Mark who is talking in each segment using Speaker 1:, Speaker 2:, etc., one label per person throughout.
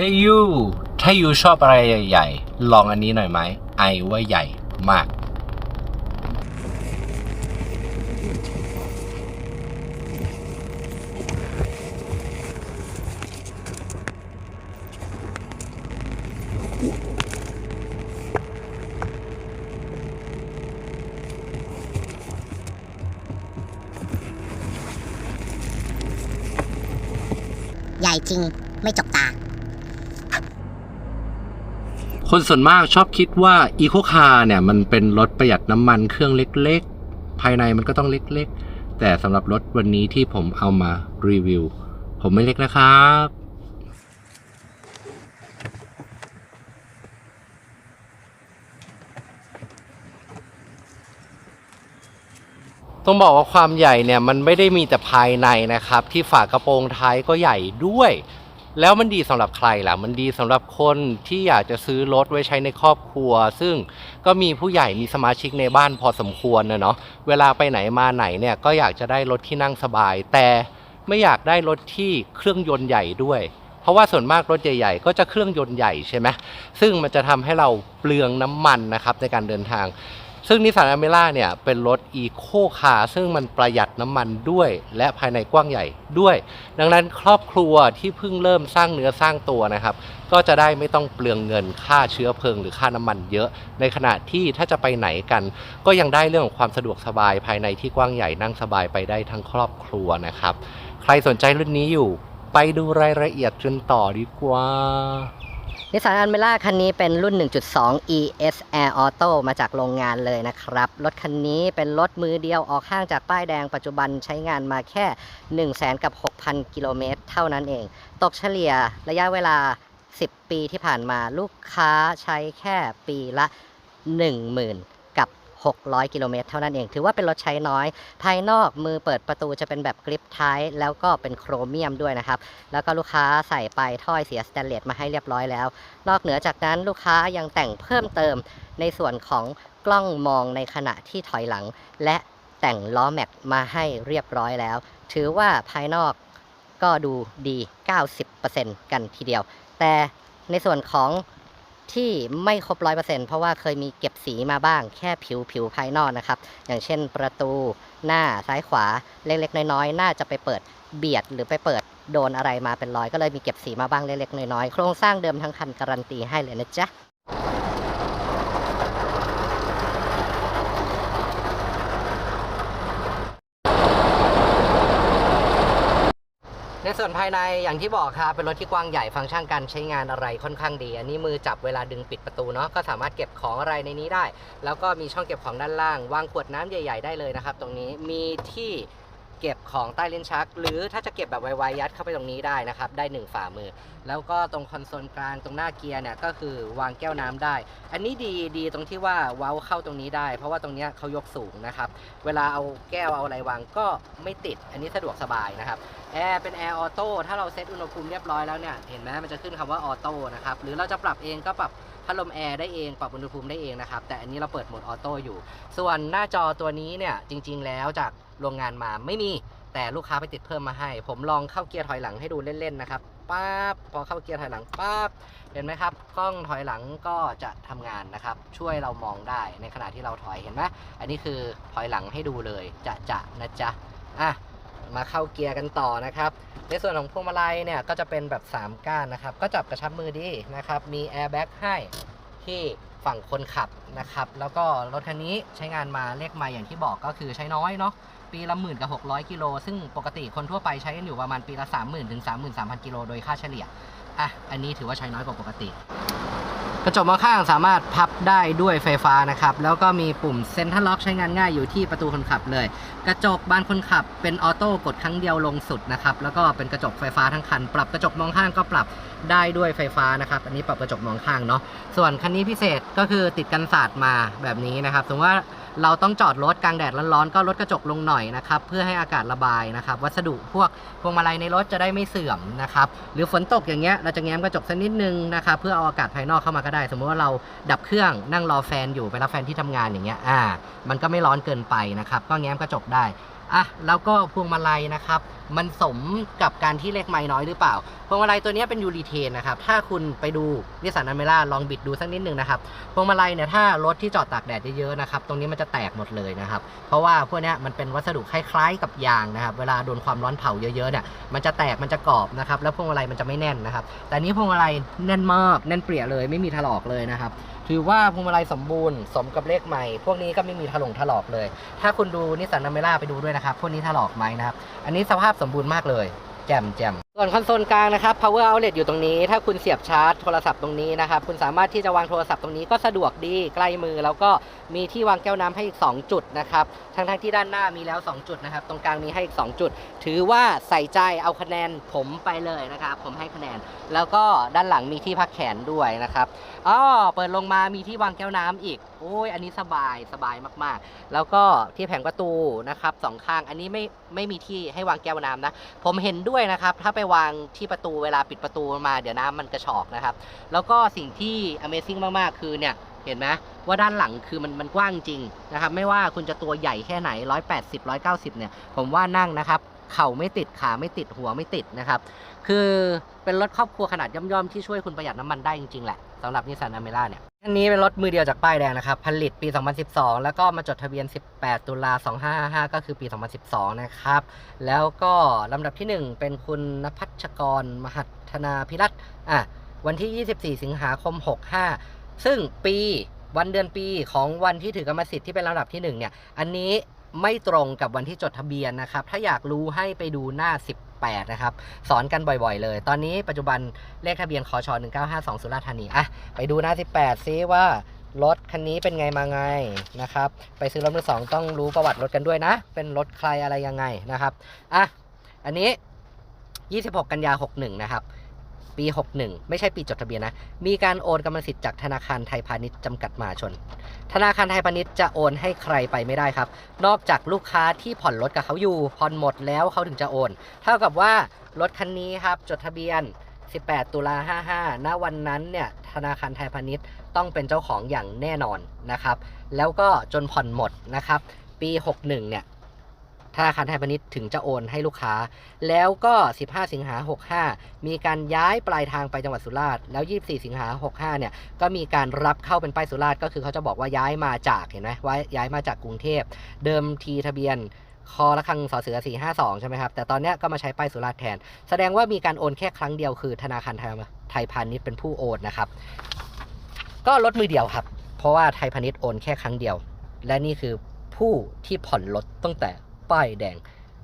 Speaker 1: Hey you ถ้า you ชอบอะไรใหญ่ๆ ลองอันนี้หน่อยไหม ไอว่าใหญ่มาก
Speaker 2: ใหญ่จริงไม่จกตา
Speaker 1: คนส่วนมากชอบคิดว่า Eco Car เนี่ยมันเป็นรถประหยัดน้ำมันเครื่องเล็กๆ ภายในมันก็ต้องเล็กๆ แต่สำหรับรถวันนี้ที่ผมเอามารีวิว ผมไม่เล็กนะครับต้องบอกว่าความใหญ่เนี่ยมันไม่ได้มีแต่ภายในนะครับ ที่ฝากระโปรงท้ายก็ใหญ่ด้วย แล้วมันดีสำหรับใครล่ะ มันดีสำหรับคนที่อยากจะซื้อรถไว้ใช้ในครอบครัว ซึ่งก็มีผู้ใหญ่มีสมาชิกในบ้านพอสมควรนะเนาะ เวลาไปไหนมาไหนเนี่ยก็อยากจะได้รถที่นั่งสบาย แต่ไม่อยากได้รถที่เครื่องยนต์ใหญ่ด้วย เพราะว่าส่วนมากรถใหญ่ ๆ ก็จะเครื่องยนต์ใหญ่ใช่ไหมซึ่งมันจะทำให้เราเปลืองน้ำมันนะครับในการเดินทาง ซึ่งนิสสันอเมร่าเนี่ยเป็นรถอีโคคาร์ซึ่งมันประหยัดน้ำมันด้วย และภายในกว้างใหญ่ด้วย ดังนั้นครอบครัวที่เพิ่งเริ่มสร้างเนื้อสร้างตัวนะครับ ก็จะได้ไม่ต้องเปลืองเงินค่าเชื้อเพลิงหรือค่าน้ำมันเยอะ ในขณะที่ถ้าจะไปไหนกัน ก็ยังได้เรื่องของความสะดวกสบายภายในที่กว้างใหญ่นั่งสบายไปได้ทั้งครอบครัวนะครับ ใครสนใจรุ่นนี้อยู่ ไปดูรายละเอียดกันต่อดีกว่า
Speaker 3: นิสสันอัลเมล่าคันนี้เป็นรุ่น 1.2 ES Air Auto มาจากโรงงานเลยนะครับ รถคันนี้เป็นรถมือเดียวออกห้างจากป้ายแดงปัจจุบันใช้งานมาแค่ 1 0 0 0 0แกับ 6,000 กิโลเมตรเท่านั้นเอง ตกเฉลี่ยระยะเวลา 10 ปีที่ผ่านมาลูกค้าใช้แค่ปีละ 10,000 600 กิโลเมตรเท่านั้นเอง ถือว่าเป็นรถใช้น้อย ภายนอกมือเปิดประตูจะเป็นแบบกริปท้ายแล้วก็เป็นโครเมียมด้วยนะครับ แล้วก็ลูกค้าใส่ไปถ้อยเสียสแตนเลสมาให้เรียบร้อยแล้ว นอกเหนือจากนั้นลูกค้ายังแต่งเพิ่มเติมในส่วนของกล้องมองในขณะที่ถอยหลัง และแต่งล้อแม็กมาให้เรียบร้อยแล้ว ถือว่าภายนอกก็ดูดี 90%กันทีเดียว แต่ในส่วนของ ที่ไม่ครบ100%เพราะว่าเคยมีเก็บสีมาบ้างแค่ผิวผิวภายนอกนะครับ อย่างเช่นประตูหน้าซ้ายขวาเล็กๆ น้อยๆ น่าจะไปเปิดเบียดหรือไปเปิดโดนอะไรมาเป็นรอยก็เลยมีเก็บสีมาบ้างเล็กๆ น้อยๆ โครงสร้างเดิมทั้งคันการันตีให้เลยนะจ๊ะ ส่วนภายในอย่างที่บอกครับเป็นรถที่กว้างใหญ่ฟังก์ชันการใช้งานอะไรค่อนข้างดี อันนี้มือจับเวลาดึงปิดประตูเนาะก็สามารถเก็บของอะไรในนี้ได้ แล้วก็มีช่องเก็บของด้านล่าง วางขวดน้ำใหญ่ ๆ ได้เลยนะครับ ตรงนี้มีที่ เก็บของใต้ลิ้นชัก หรือถ้าจะเก็บแบบไวๆยัดเข้าไปตรงนี้ได้นะครับ ได้หนึ่งฝ่ามือ แล้วก็ตรงคอนโซลกลางตรงหน้าเกียร์เนี่ยก็คือวางแก้วน้ำได้ อันนี้ดีดีตรงที่ว่าเว้าเข้าตรงนี้ได้ เพราะว่าตรงนี้เขายกสูงนะครับ เวลาเอาแก้วเอาอะไรวางก็ไม่ติด อันนี้สะดวกสบายนะครับแอร์เป็นแอร์ออโต้ถ้าเราเซตอุณหภูมิเรียบร้อยแล้วเนี่ยเห็นไหมมันจะขึ้นคำว่าออโต้นะครับหรือเราจะปรับเองก็ปรับพัดลมแอร์ได้เองปรับอุณหภูมิได้เองนะครับแต่อันนี้เราเปิดโหมดออโต้อยู่ ส่วนหน้าจอตัวนี้เนี่ยจริง ๆ แล้วจาก โรงงานมาไม่มีแต่ลูกค้าไปติดเพิ่มมาให้ ผมลองเข้าเกียร์ถอยหลังให้ดูเล่นๆนะครับปั๊บพอเข้าเกียร์ถอยหลังปั๊บเห็นไหมครับกล้องถอยหลังก็จะทำงานนะครับ ช่วยเรามองได้ในขณะที่เราถอยเห็นไหมอันนี้คือถอยหลังให้ดูเลยจะจะนะจ๊ะอะมาเข้าเกียร์กันต่อนะครับ ในส่วนของพวงมาลัยเนี่ยก็จะเป็นแบบ 3 ก้านนะครับ ก็จับกระชับมือดีนะครับ มีแอร์แบ็กให้ที่ฝั่งคนขับนะครับ แล้วก็รถคันนี้ใช้งานมาเลขมาอย่างที่บอกก็คือใช้น้อยเนาะ ปีละหมื่นกับ600 กิโล ซึ่งปกติคนทั่วไปใช้กันอยู่ประมาณปีละ 30,000 ถึง 33,000 กิโลโดยค่าเฉลี่ย อะ อันนี้ถือว่าใช้น้อยกว่าปกติ กระจกมองข้างสามารถพับได้ด้วยไฟฟ้านะครับ แล้วก็มีปุ่มเซ็นทรัลล็อกใช้งานง่ายอยู่ที่ประตูคนขับเลย กระจกบานคนขับเป็นออโต้กดครั้งเดียวลงสุดนะครับ แล้วก็เป็นกระจกไฟฟ้าทั้งคัน ปรับกระจกมองข้างก็ปรับได้ด้วยไฟฟ้านะครับ อันนี้ปรับกระจกมองข้างเนาะ ส่วนคันนี้พิเศษก็คือติดกันศาสตร์มาแบบนี้นะครับ สมมติว่าเราต้องจอดรถกลางแดดร้อนๆก็ลดกระจกลงหน่อยนะครับเพื่อให้อากาศระบายนะครับ วัสดุพวกพวงมาลัยในรถจะได้ไม่เสื่อมนะครับหรือฝนตกอย่างเงี้ยเราจะแง้มกระจกสักนิดนึงนะครับเพื่อเอาอากาศภายนอกเข้ามาก็ได้ สมมติว่าเราดับเครื่องนั่งรอแฟนอยู่ไปรับแฟนที่ทำงานอย่างเงี้ยอ่ามันก็ไม่ร้อนเกินไปนะครับก็แง้มกระจกได้อะแล้วก็พวงมาลัยนะครับ มันสมกับการที่เลขไม้น้อยหรือเปล่าพวงมาลัยตัวนี้เป็นยูรีเทนนะครับ ถ้าคุณไปดูนิสสันอเมร่าลองบิดดูสักนิดนึงนะครับพวงมาลัยเนี่ยถ้ารถที่จอดตากแดดเยอะๆนะครับตรงนี้มันจะแตกหมดเลยนะครับ เพราะว่าพวกนี้มันเป็นวัสดุคล้ายๆกับยางนะครับ เวลาโดนความร้อนเผาเยอะๆเนี่ยมันจะแตกมันจะกรอบนะครับแล้วพวงมาลัยมันจะไม่แน่นนะครับ แต่นนี้พวงมาลัยแน่นมากแน่นเปรี่ยเลยไม่มีถลอกเลยนะครับถือว่าพวงมาลัยสมบูรณ์สมกับเลขใหม่ พวกนี้ก็ไม่มีถลงถลอกเลย ถ้าคุณดูนิสสันอเมร่าไปดูด้วยนะครับพวกนี้ถลอกไหมนะครับ อันนี้สภาพสมบูรณ์มากเลย แจ่มแจ่ม ส่วนคอนโซลกลางนะครับ power outlet อยู่ตรงนี้ ถ้าคุณเสียบชาร์จโทรศัพท์ตรงนี้นะครับ คุณสามารถที่จะวางโทรศัพท์ตรงนี้ก็สะดวกดีใกล้มือ แล้วก็มีที่วางแก้วน้ำให้อีก 2 จุดนะครับ ทั้งๆที่ด้านหน้ามีแล้ว 2 จุดนะครับ ตรงกลางมีให้อีก 2 จุด ถือว่าใส่ใจเอาคะแนนผมไปเลยนะครับ ผมให้คะแนน แล้วก็ด้านหลังมีที่พักแขนด้วยนะครับอ๋อเปิดลงมามีที่วางแก้วน้ำอีกโอ้ยอันนี้สบายสบายมากๆ แล้วก็ที่แผงประตูนะครับสองข้างอันนี้ไม่ไม่มีที่ให้วางแก้วน้ำนะผมเห็นด้วยนะครับถ้าไปวางที่ประตูเวลาปิดประตูมาเดี๋ยวน้ำมันกระชอกนะครับ แล้วก็สิ่งที่ Amazing มาก ๆ คือเนี่ย เห็นไหมว่าด้านหลังคือมันมันกว้างจริงนะครับ ไม่ว่าคุณจะตัวใหญ่แค่ไหน 180 190 เนี่ย ผมว่านั่งนะครับ เข่าไม่ติดขาไม่ติดหัวไม่ติดนะครับ คือเป็นรถครอบครัวขนาดย่อมๆที่ช่วยคุณประหยัดน้ำมันได้จริงๆแหละสำหรับนิสสันอเมร่าเนี่ยอันนี้เป็นรถมือเดียวจากป้ายแดงนะครับ ผลิตปี 2012 แล้วก็มาจดทะเบียน 18 ตุลา 2555 ก็คือปี 2012 นะครับ แล้วก็ลำดับที่ 1 เป็นคุณนภัชกร มหัฒนาพิรัตน์อะวันที่ 24 สิงหาคม 65 ซึ่งปีวันเดือนปีของวันที่ถือกรรมสิทธิ์ที่เป็นลำดับที่1เนี่ย อันนี้ไม่ตรงกับวันที่จดทะเบียนนะครับ ถ้าอยากรู้ให้ไปดูหน้า 18 นะครับ สอนกันบ่อยๆเลย ตอนนี้ปัจจุบันเลขทะเบียนคช1952 สุราษฎร์ธานี อะ ไปดูหน้า 18 ซิว่ารถคันนี้เป็นไงมาไงนะครับ ไปซื้อรถมือสองต้องรู้ประวัติรถกันด้วยนะ เป็นรถใครอะไรยังไงนะครับ อะ อันนี้ 26 กันยา 61 นะครับ ปี 61 ไม่ใช่ปีจดทะเบียนนะ มีการโอนกรรมสิทธิ์จากธนาคารไทยพาณิชย์จำกัดมหาชน ธนาคารไทยพาณิชย์จะโอนให้ใครไปไม่ได้ครับ นอกจากลูกค้าที่ผ่อนรถกับเขาอยู่ผ่อนหมดแล้วเขาถึงจะโอน เท่ากับว่ารถคันนี้ครับจดทะเบียน 18 ตุลา55 ณ วันนั้นเนี่ยธนาคารไทยพาณิชย์ต้องเป็นเจ้าของอย่างแน่นอนนะครับ แล้วก็จนผ่อนหมดนะครับ ปี 61 เนี่ย ธนาคารไทยพาณิชย์ถึงจะโอนให้ลูกค้า แล้วก็ 15 สิงหา65 มีการย้ายปลายทางไปจังหวัดสุราษฎร์แล้ว 24 สิงหา65 เนี่ยก็มีการรับเข้าเป็นป้ายสุราษฎร์ก็คือเขาจะบอกว่าย้ายมาจากเห็นไหมว่าย้ายมาจากกรุงเทพ เดิมทีทะเบียนคอละครังสอเสือ 452 ใช่ไหมครับ แต่ตอนนี้ก็มาใช้ป้ายสุราษฎร์แทน แสดงว่ามีการโอนแค่ครั้งเดียวคือธนาคารไทยไทยพาณิชย์เป็นผู้โอนนะครับ ก็ลดมือเดียวครับ เพราะว่าไทยพาณิชย์โอนแค่ครั้งเดียว และนี่คือผู้ที่ผ่อนรถตั้งแต่ ป้ายแดง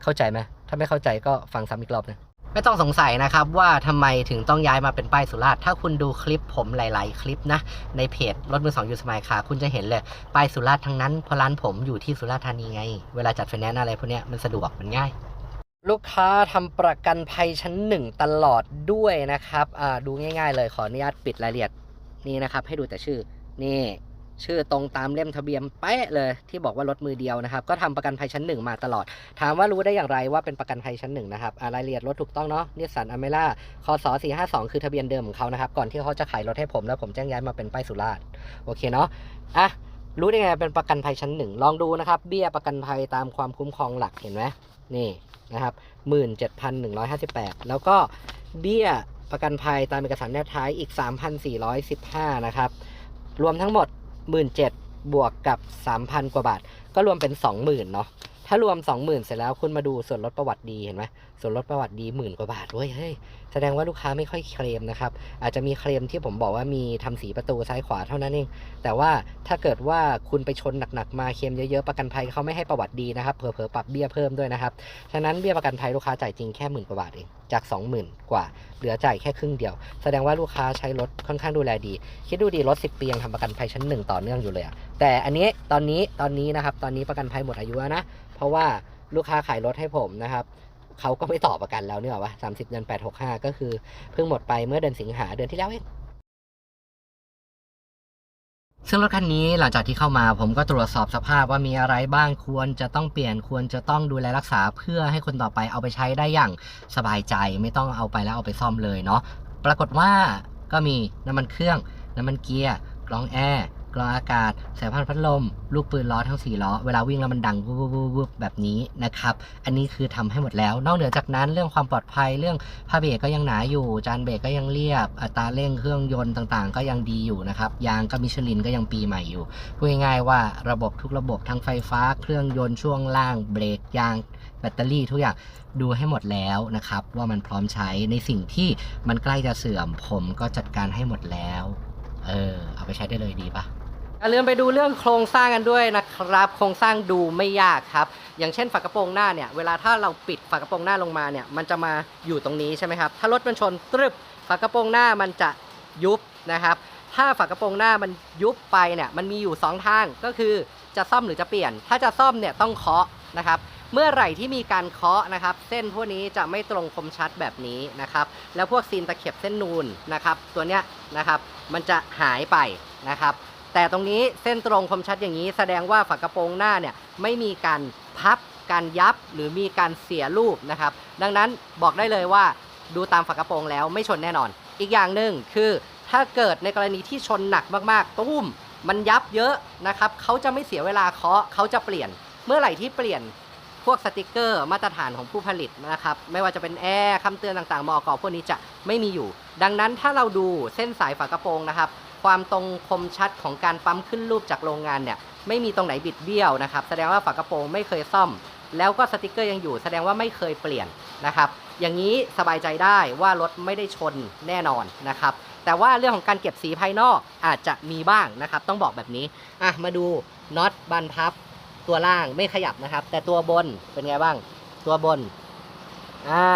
Speaker 3: เข้าใจไหมถ้าไม่เข้าใจก็ฟังซ้ำอีกรอบนะไม่ต้องสงสัยนะครับว่าทำไมถึงต้องย้ายมาเป็นป้ายสุราษฎร์ถ้าคุณดูคลิปผมหลาย ๆ คลิปนะ ในเพจรถมือสองยูสมายคาคุณจะเห็นเลย ป้ายสุราษฎร์ทั้งนั้นเพราะร้านผมอยู่ที่สุราษฎร์ธานีไง เวลาจัดไฟแนนซ์อะไรพวกนี้มันสะดวกมันง่าย ลูกค้าทำประกันภัยชั้นหนึ่งตลอดด้วยนะครับดูง่าย ๆ เลยขออนุญาตปิดรายละเอียดนี่นะครับ ให้ดูแต่ชื่อนี่ ชื่อตรงตามเล่มทะเบียนเป๊ะเลยที่บอกว่ารถมือเดียวนะครับ ก็ทำประกันภัยชั้นหนึ่งมาตลอด ถามว่ารู้ได้อย่างไรว่าเป็นประกันภัยชั้นหนึ่งนะครับอ่ารายละเอียดรถถูกต้องเนาะนิสสันอเมร่าคศ452 คือทะเบียนเดิมของเขานะครับ ก่อนที่เขาจะขายรถให้ผมแล้วผมแจ้งย้ายมาเป็นป้ายสุราษฎร์โอเคเนาะอะรู้ได้ไงเป็นประกันภัยชั้นหนึ่งลองดูนะครับ เบี้ยประกันภัยตามความคุ้มครองหลักเห็นไหมนี่นะครับ 17,158 แล้วก็เบี้ยประกันภัยตามเอกสารแนบท้ายอีก 3,415 นะครับ รวมทั้งหมด 17,000บวกกับ 3,000 กว่าบาท ก็รวมเป็น 20,000เนาะถ้ารวม 20,000 เสร็จแล้วคุณมาดูส่วนลดประวัติดีเห็นไหม ส่วนลดประวัติดีหมื่นกว่าบาทเว้ยเฮ้ยแสดงว่าลูกค้าไม่ค่อยเคลมนะครับ อาจจะมีเคลมที่ผมบอกว่ามีทำสีประตูซ้ายขวาเท่านั้นเอง แต่ว่าถ้าเกิดว่าคุณไปชนหนักๆมาเคลมเยอะๆประกันภัยเขาไม่ให้ประวัติดีนะครับเผลอๆปรับเบี้ยเพิ่มด้วยนะครับฉะนั้นเบี้ยประกันภัยลูกค้าจ่ายจริงแค่หมื่นกว่าบาทเองจาก 20,000 กว่า เหลือจ่ายแค่ครึ่งเดียว แสดงว่าลูกค้าใช้รถค่อนข้างดูแลดี คิดดูดีรถ 10 ปียังทำประกันภัยชั้นหนึ่งต่อเนื่องอยู่เลยอะแต่อันนี้ตอนนี้ตอนนี้นะครับ ตอนนี้ประกันภัยหมดอายุแล้วนะ เพราะว่าลูกค้าขายรถให้ผมนะครับ เขาก็ไม่ต่อประกันแล้วเนี่ยหรอวะสามสิบเดือนแปดหกห้าก็คือเพิ่งหมดไปเมื่อเดือนสิงหาเดือนที่แล้วเองซึ่งรถคันนี้หลังจากที่เข้ามาผมก็ตรวจสอบสภาพว่ามีอะไรบ้างควรจะต้องเปลี่ยนควรจะต้องดูแลรักษาเพื่อให้คนต่อไปเอาไปใช้ได้อย่างสบายใจ ไม่ต้องเอาไปแล้วเอาไปซ่อมเลยเนาะปรากฏว่าก็มีน้ำมันเครื่อง น้ำมันเกียร์กรองแอร์ กรองอากาศ สายพานพัดลม ลูกปืนล้อทั้ง4ล้อ เวลาวิ่งแล้วมันดังวูบวูบวูบแบบนี้นะครับ อันนี้คือทำให้หมดแล้ว นอกเหนือจากนั้นเรื่องความปลอดภัยเรื่องผ้าเบรกก็ยังหนาอยู่ จานเบรกก็ยังเรียบ อัตราเร่งเครื่องยนต์ต่างๆ ก็ยังดีอยู่นะครับ ยางก็มิชลินก็ยังปีใหม่อยู่ พูดง่ายๆว่าระบบทุกระบบทั้งไฟฟ้า เครื่องยนต์ช่วงล่าง เบรกยางแบตเตอรี่ทุกอย่างดูให้หมดแล้วนะครับ ว่ามันพร้อมใช้ในสิ่งที่มันใกล้จะเสื่อมผมก็จัดการให้หมดแล้ว เออ เอาไปใช้ได้เลยดีปะ อย่าลืมไปดูเรื่องโครงสร้างกันด้วยนะครับ โครงสร้างดูไม่ยากครับ อย่างเช่นฝากระโปรงหน้าเนี่ย เวลาถ้าเราปิดฝากระโปรงหน้าลงมาเนี่ย มันจะมาอยู่ตรงนี้ใช่ไหมครับ ถ้ารถมันชนตรึบฝากระโปรงหน้ามันจะยุบนะครับ ถ้าฝากระโปรงหน้ามันยุบไปเนี่ย มันมีอยู่ 2 ทาง ก็คือจะซ่อมหรือจะเปลี่ยน ถ้าจะซ่อมเนี่ยต้องเคาะนะครับ เมื่อไหร่ที่มีการเคาะนะครับ เส้นพวกนี้จะไม่ตรงคมชัดแบบนี้นะครับ แล้วพวกซีนตะเข็บเส้นนูนนะครับ ตัวเนี้ยนะครับ มันจะหายไปนะครับ แต่ตรงนี้เส้นตรงคมชัดอย่างนี้ แสดงว่าฝากระโปรงหน้าเนี่ยไม่มีการพับการยับหรือมีการเสียรูปนะครับ ดังนั้นบอกได้เลยว่าดูตามฝากระโปรงแล้วไม่ชนแน่นอน อีกอย่างหนึ่งคือถ้าเกิดในกรณีที่ชนหนักมากๆตุ้มมันยับเยอะนะครับเขาจะไม่เสียเวลาเคาะเขาจะเปลี่ยน เมื่อไหร่ที่เปลี่ยนพวกสติกเกอร์มาตรฐานของผู้ผลิตนะครับไม่ว่าจะเป็นแอร์คำเตือนต่างๆมอกพวกนี้จะไม่มีอยู่ ดังนั้นถ้าเราดูเส้นสายฝากระโปรงนะครับ ความตรงคมชัดของการปั๊มขึ้นรูปจากโรงงานเนี่ยไม่มีตรงไหนบิดเบี้ยวนะครับ แสดงว่าฝากระโปรงไม่เคยซ่อม แล้วก็สติกเกอร์ยังอยู่ แสดงว่าไม่เคยเปลี่ยนนะครับ อย่างนี้สบายใจได้ว่ารถไม่ได้ชนแน่นอนนะครับ แต่ว่าเรื่องของการเก็บสีภายนอกอาจจะมีบ้างนะครับ ต้องบอกแบบนี้อะมาดูน็อตบานพับตัวล่างไม่ขยับนะครับ แต่ตัวบนเป็นไงบ้าง ตัวบนอ่า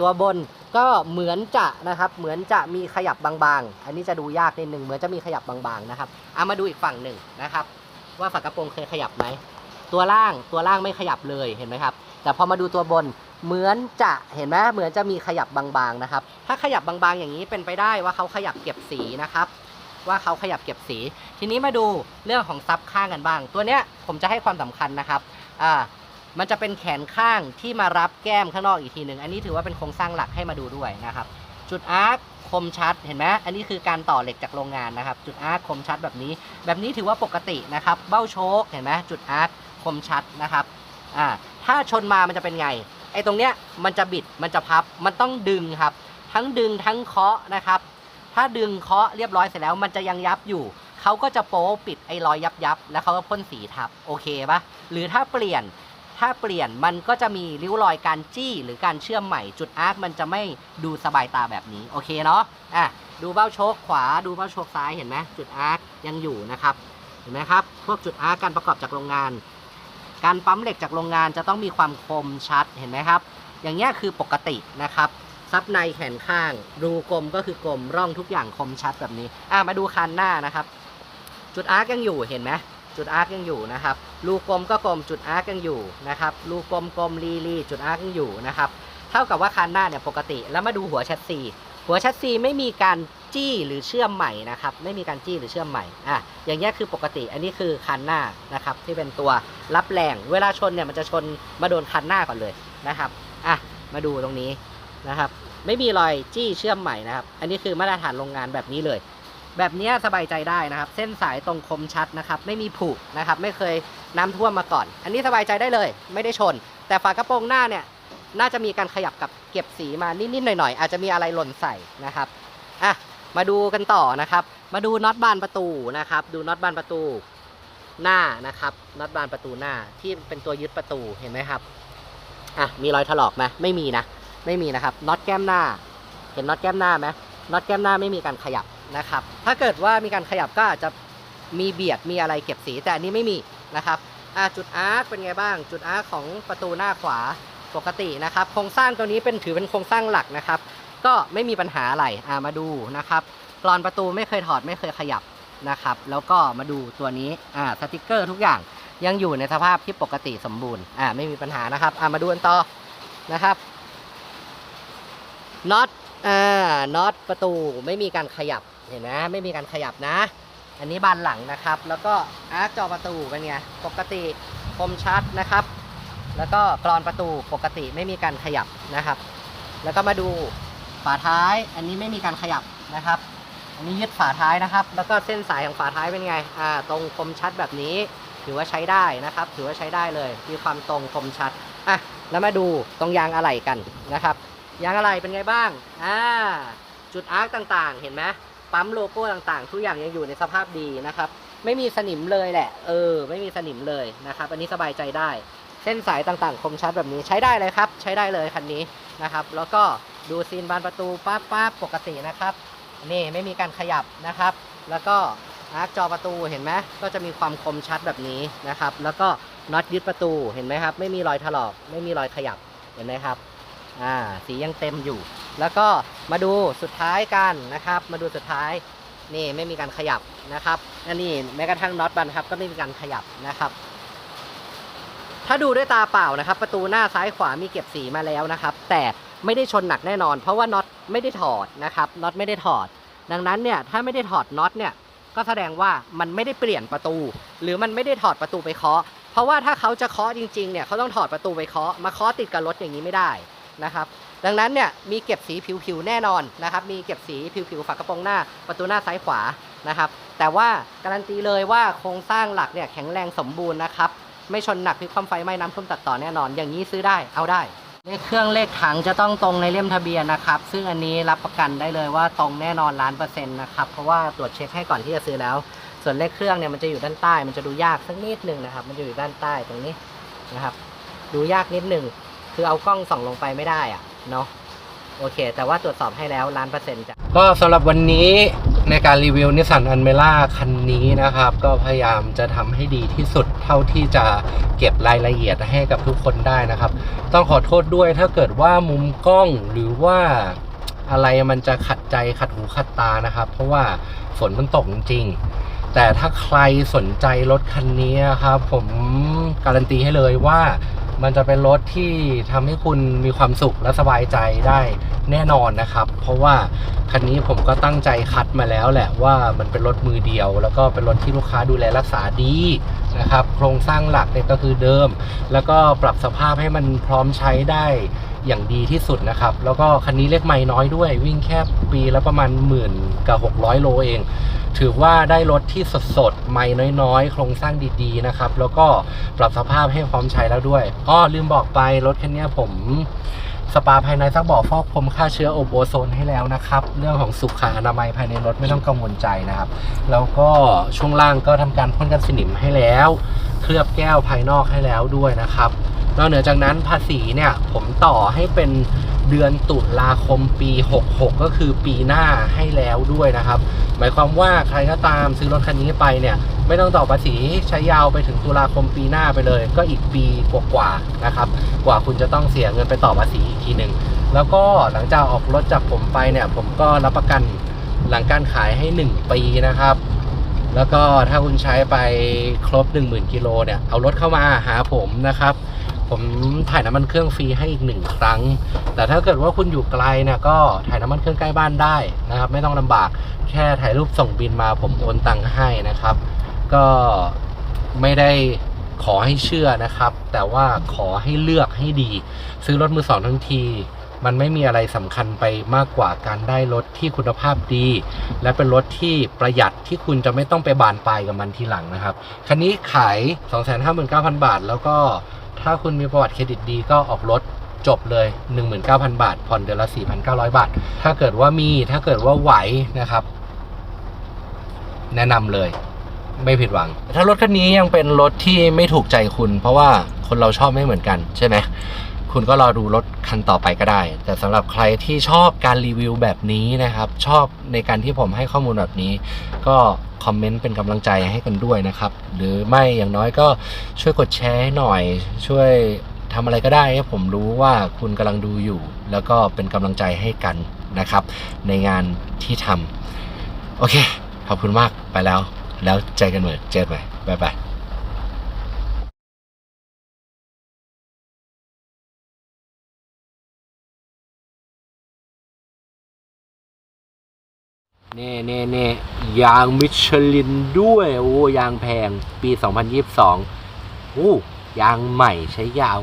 Speaker 3: ตัวบน ก็เหมือนจะนะครับ เหมือนจะมีขยับบางๆ อันนี้จะดูยากนิดหนึ่งเหมือนจะมีขยับบางๆนะครับเอามาดูอีกฝั่งหนึ่งนะครับ ว่าฝากระโปรงเคยขยับไหมตัวล่างตัวล่างไม่ขยับเลยเห็นไหมครับ แต่พอมาดูตัวบนเหมือนจะเห็นไหมเหมือนจะมีขยับบางๆนะครับ ถ้าขยับบางๆอย่างนี้เป็นไปได้ว่าเขาขยับเก็บสีนะครับ ว่าเขาขยับเก็บสี ทีนี้มาดูเรื่องของซับข้างกันบ้าง ตัวเนี้ยผมจะให้ความสำคัญนะครับอ่า มันจะเป็นแขนข้างที่มารับแก้มข้างนอกอีกทีหนึ่งอันนี้ถือว่าเป็นโครงสร้างหลักให้มาดูด้วยนะครับ จุดอาร์คคมชัดเห็นไหมอันนี้คือการต่อเหล็กจากโรงงานนะครับ จุดอาร์คคมชัดแบบนี้ แบบนี้ถือว่าปกตินะครับ เบ้าโชคเห็นไหมจุดอาร์คคมชัดนะครับอ่าถ้าชนมามันจะเป็นไงไอ้ตรงเนี้ยมันจะบิดมันจะพับมันต้องดึงครับ ทั้งดึงทั้งเคาะนะครับ ถ้าดึงเคาะเรียบร้อยเสร็จแล้ว มันจะยังยับอยู่เขาก็จะโป๊ปิดไอ้รอยยับยับแล้วเขาก็พ่นสีทับโอเคปะหรือถ้าเปลี่ยน ถ้าเปลี่ยนมันก็จะมีริ้วรอยการจี้หรือการเชื่อมใหม่จุดอาร์คมันจะไม่ดูสบายตาแบบนี้โอเคเนาะอะดูเบ้าโชคขวาดูเบ้าโชคซ้ายเห็นไหมจุดอาร์คยังอยู่นะครับเห็นไหมครับพวกจุดอาร์คการประกอบจากโรงงาน การปั๊มเหล็กจากโรงงานจะต้องมีความคมชัดเห็นไหมครับ อย่างเงี้ยคือปกตินะครับซับในแขนข้าง รูกลมก็คือกลมร่องทุกอย่างคมชัดแบบนี้อะมาดูคันหน้านะครับ จุดอาร์คยังอยู่เห็นไหม จุดอาร์คยังอยู่นะครับรูกลมก็กลมจุดอาร์คยังอยู่นะครับรูกลมกลมรีรีจุดอาร์คยังอยู่นะครับเท่ากับว่าคันหน้าเนี่ยปกติแล้วมาดูหัวแชสซีหัวแชสซีไม่มีการจี้หรือเชื่อมใหม่นะครับไม่มีการจี้หรือเชื่อมใหม่อะอย่างเงี้ยคือปกติอันนี้คือคันหน้านะครับที่เป็นตัวรับแรงเวลาชนเนี่ยมันจะชนมาโดนคันหน้าก่อนเลยนะครับอะมาดูตรงนี้นะครับไม่มีรอยจี้เชื่อมใหม่นะครับ อันนี้คือมาตรฐานโรงงานแบบนี้เลย แบบนี้สบายใจได้นะครับ เส้นสายตรงคมชัดนะครับ ไม่มีผุนะครับ ไม่เคยน้ำท่วมมาก่อน อันนี้สบายใจได้เลย ไม่ได้ชน แต่ฝากระโปรงหน้าเนี่ยน่าจะมีการขยับกับเก็บสีมานิดๆหน่อยๆอาจจะมีอะไรหล่นใส่นะครับอะมาดูกันต่อนะครับ มาดูน็อตบานประตูนะครับ ดูน็อตบานประตูหน้านะครับน็อตบานประตูหน้าที่เป็นตัวยึดประตูเห็นไหมครับอะมีรอยถลอกไหมไม่มีนะไม่มีนะครับน็อตแก้มหน้า เห็นน็อตแก้มหน้าไหมน็อตแก้มหน้าไม่มีการขยับ นะครับ ถ้าเกิดว่ามีการขยับก็อาจจะมีเบียดมีอะไรเก็บสีแต่อันนี้ไม่มีนะครับจุดอาร์คเป็นไงบ้าง จุดอาร์คของประตูหน้าขวาปกตินะครับโครงสร้างตัวนี้เป็นถือเป็นโครงสร้างหลักนะครับ ก็ไม่มีปัญหาอะไรามาดูนะครับกรอนประตูไม่เคยถอดไม่เคยขยับนะครับ แล้วก็มาดูตัวนี้อ่าสติกเกอร์ทุกอย่างยังอยู่ในสภาพที่ปกติสมบูรณ์อ่าไม่มีปัญหานะครับอ่ามาดูกันต่อนะครับน็อตอ่าน็อตประตูไม่มีการขยับ เห็นไหมไม่มีการขยับนะ อันนี้บานหลังนะครับ แล้วก็อาร์คจอประตูเป็นไงปกติคมชัดนะครับ แล้วก็กรอนประตูปกติไม่มีการขยับนะครับ แล้วก็มาดูฝาท้ายอันนี้ไม่มีการขยับนะครับ
Speaker 4: อันนี้ยึดฝาท้ายนะครับ แล้วก็เส้นสายของฝาท้ายเป็นไงอ่าตรงคมชัดแบบนี้ถือว่าใช้ได้นะครับ ถือว่าใช้ได้เลย มีความตรงคมชัดอะแล้วมาดูตรงยางอะไหล่กันนะครับ ยางอะไหล่เป็นไงบ้างอ่าจุดอาร์คต่างๆ เห็นไหม ปั๊มโลโก้ต่างๆ ทุกอย่างยังอยู่ในสภาพดีนะครับ ไม่มีสนิมเลยแหละ เออ ไม่มีสนิมเลยนะครับ อันนี้สบายใจได้ เส้นสายต่างๆ คมชัดแบบนี้ใช้ได้เลยครับ ใช้ได้เลยคันนี้นะครับ แล้วก็ดูซีนบานประตูปั๊บปั๊บปกตินะครับ นี่ไม่มีการขยับนะครับ แล้วก็อาร์คจอประตูเห็นไหมก็จะมีความคมชัดแบบนี้นะครับ แล้วก็น็อตยึดประตูเห็นไหมครับ ไม่มีรอยถลอก ไม่มีรอยขยับ เห็นไหมครับ อ่า สียังเต็มอยู่ แล้วก็มาดูสุดท้ายกันนะครับ มาดูสุดท้ายนี่ไม่มีการขยับนะครับอันนี้แม้กระทั่งน็อตบันครับก็ไม่มีการขยับนะครับ ถ้าดูด้วยตาเปล่านะครับ ประตูหน้าซ้ายขวามีเก็บสีมาแล้วนะครับ แต่ไม่ได้ชนหนักแน่นอน เพราะว่าน็อตไม่ได้ถอดนะครับน็อตไม่ได้ถอด ดังนั้นเนี่ยถ้าไม่ได้ถอดน็อตเนี่ยก็แสดงว่ามันไม่ได้เปลี่ยนประตู หรือมันไม่ได้ถอดประตูไปเคาะ เพราะว่าถ้าเขาจะเคาะจริงๆเนี่ยเขาต้องถอดประตูไปเคาะมาเคาะติดกับรถอย่างนี้ไม่ได้นะครับ ดังนั้นเนี่ยมีเก็บสีผิวๆแน่นอนนะครับ มีเก็บสีผิวๆฝากระโปรงหน้าประตูหน้าซ้ายขวานะครับ แต่ว่าการันตีเลยว่าโครงสร้างหลักเนี่ยแข็งแรงสมบูรณ์นะครับ ไม่ชนหนักพิคว่ำไฟไหม้น้ำท่วมตัดต่อแน่นอน อย่างนี้ซื้อได้เอาได้เลขเครื่องเลขถังจะต้องตรงในเล่มทะเบียนนะครับ ซึ่งอันนี้รับประกันได้เลยว่าตรงแน่นอนล้านเปอร์เซ็นต์นะครับ เพราะว่าตรวจเช็คให้ก่อนที่จะซื้อแล้ว ส่วนเลขเครื่องเนี่ยมันจะอยู่ด้านใต้ มันจะดูยากสักนิดหนึ่งนะครับ มันจะอยู่ด้านใต้ตรงนี้นะครับ ดูยากนิดหนึ่งคือเอากล้องส่องลงไปไม่ได้อะ เนาะโอเค แต่ว่าตรวจสอบให้แล้วล้านเปอร์เซ็นต์จะ
Speaker 3: ก็สำหรับวันนี้ในการรีวิวนิสสันอันเมล่าคันนี้นะครับ ก็พยายามจะทำให้ดีที่สุดเท่าที่จะเก็บรายละเอียดให้กับทุกคนได้นะครับ ต้องขอโทษด้วยถ้าเกิดว่ามุมกล้องหรือว่าอะไรมันจะขัดใจขัดหูขัดตานะครับ เพราะว่าฝนมันตกจริง แต่ถ้าใครสนใจรถคันนี้ครับ ผมการันตีให้เลยว่า มันจะเป็นรถที่ทำให้คุณมีความสุขและสบายใจได้แน่นอนนะครับ เพราะว่าคันนี้ผมก็ตั้งใจคัดมาแล้วแหละว่ามันเป็นรถมือเดียว แล้วก็เป็นรถที่ลูกค้าดูแลรักษาดีนะครับ โครงสร้างหลักเนี่ยก็คือเดิม แล้วก็ปรับสภาพให้มันพร้อมใช้ได้อย่างดีที่สุดนะครับ แล้วก็คันนี้เล็กไม่น้อยด้วย วิ่งแค่ปีละประมาณหมื่นกับ600 โลเอง ถือว่าได้รถที่สดๆไม่น้อยๆ โครงสร้างดีๆนะครับ แล้วก็ปรับสภาพให้พร้อมใช้แล้วด้วยอ้อลืมบอกไปรถคันนี้ผมสปาภายในซักบ่อฟอกผมฆ่าเชื้อโอโบโซนให้แล้วนะครับ เรื่องของสุขอนามัยภายในรถไม่ต้องกังวลใจนะครับ แล้วก็ช่วงล่างก็ทำการพ่นกันสนิมให้แล้ว เคลือบแก้วภายนอกให้แล้วด้วยนะครับนอกเหนือจากนั้นภาษีเนี่ยผมต่อให้เป็น เดือนตุลาคมปี 66 ก็คือปีหน้าให้แล้วด้วยนะครับ หมายความว่าใครก็ตามซื้อรถคันนี้ไปเนี่ย ไม่ต้องต่อภาษีใช้ยาวไปถึงตุลาคมปีหน้าไปเลย ก็อีกปีกว่าๆนะครับ กว่าคุณจะต้องเสียเงินไปต่อภาษีอีกทีหนึ่งแล้วก็หลังจากออกรถจากผมไปเนี่ย ผมก็รับประกันหลังการขายให้ 1 ปีนะครับ แล้วก็ถ้าคุณใช้ไปครบ 10,000กิโลเนี่ย เอารถเข้ามาหาผมนะครับ ผมถ่ายน้ำมันเครื่องฟรีให้อีกหนึ่งครั้ง แต่ถ้าเกิดว่าคุณอยู่ไกลเนี่ยก็ถ่ายน้ำมันเครื่องใกล้บ้านได้นะครับ ไม่ต้องลำบากแค่ถ่ายรูปส่งบินมาผมโอนตังค์ให้นะครับ ก็ไม่ได้ขอให้เชื่อนะครับ แต่ว่าขอให้เลือกให้ดี ซื้อรถมือสองทั้งทีมันไม่มีอะไรสำคัญไปมากกว่าการได้รถที่คุณภาพดี และเป็นรถที่ประหยัดที่คุณจะไม่ต้องไปบานปลายกับมันทีหลังนะครับ คันนี้ขาย 259,000 บาท แล้วก็ ถ้าคุณมีประวัติเครดิตดีก็ออกรถจบเลย 19,000 บาท ผ่อนเดือนละ 4,900 บาท ถ้าเกิดว่ามีถ้าเกิดว่าไหวนะครับ แนะนำเลย ไม่ผิดหวัง ถ้ารถคันนี้ยังเป็นรถที่ไม่ถูกใจคุณ เพราะว่าคนเราชอบไม่เหมือนกันใช่ไหม คุณก็รอดูรถคันต่อไปก็ได้ แต่สำหรับใครที่ชอบการรีวิวแบบนี้นะครับ ชอบในการที่ผมให้ข้อมูลแบบนี้ ก็คอมเมนต์เป็นกำลังใจให้กันด้วยนะครับ หรือไม่อย่างน้อยก็ช่วยกดแชร์ให้หน่อย ช่วยทำอะไรก็ได้ให้ผมรู้ว่าคุณกำลังดูอยู่ แล้วก็เป็นกำลังใจให้กันนะครับ ในงานที่ทำโอเค ขอบคุณมากไปแล้ว แล้วเจอกันใหม่เจอกันใหม่บ๊ายบาย เน่เน่เน่ยางมิชลินด้วย โอ้ยางแพงปี 2022 โอ้ยางใหม่ใช้ยาว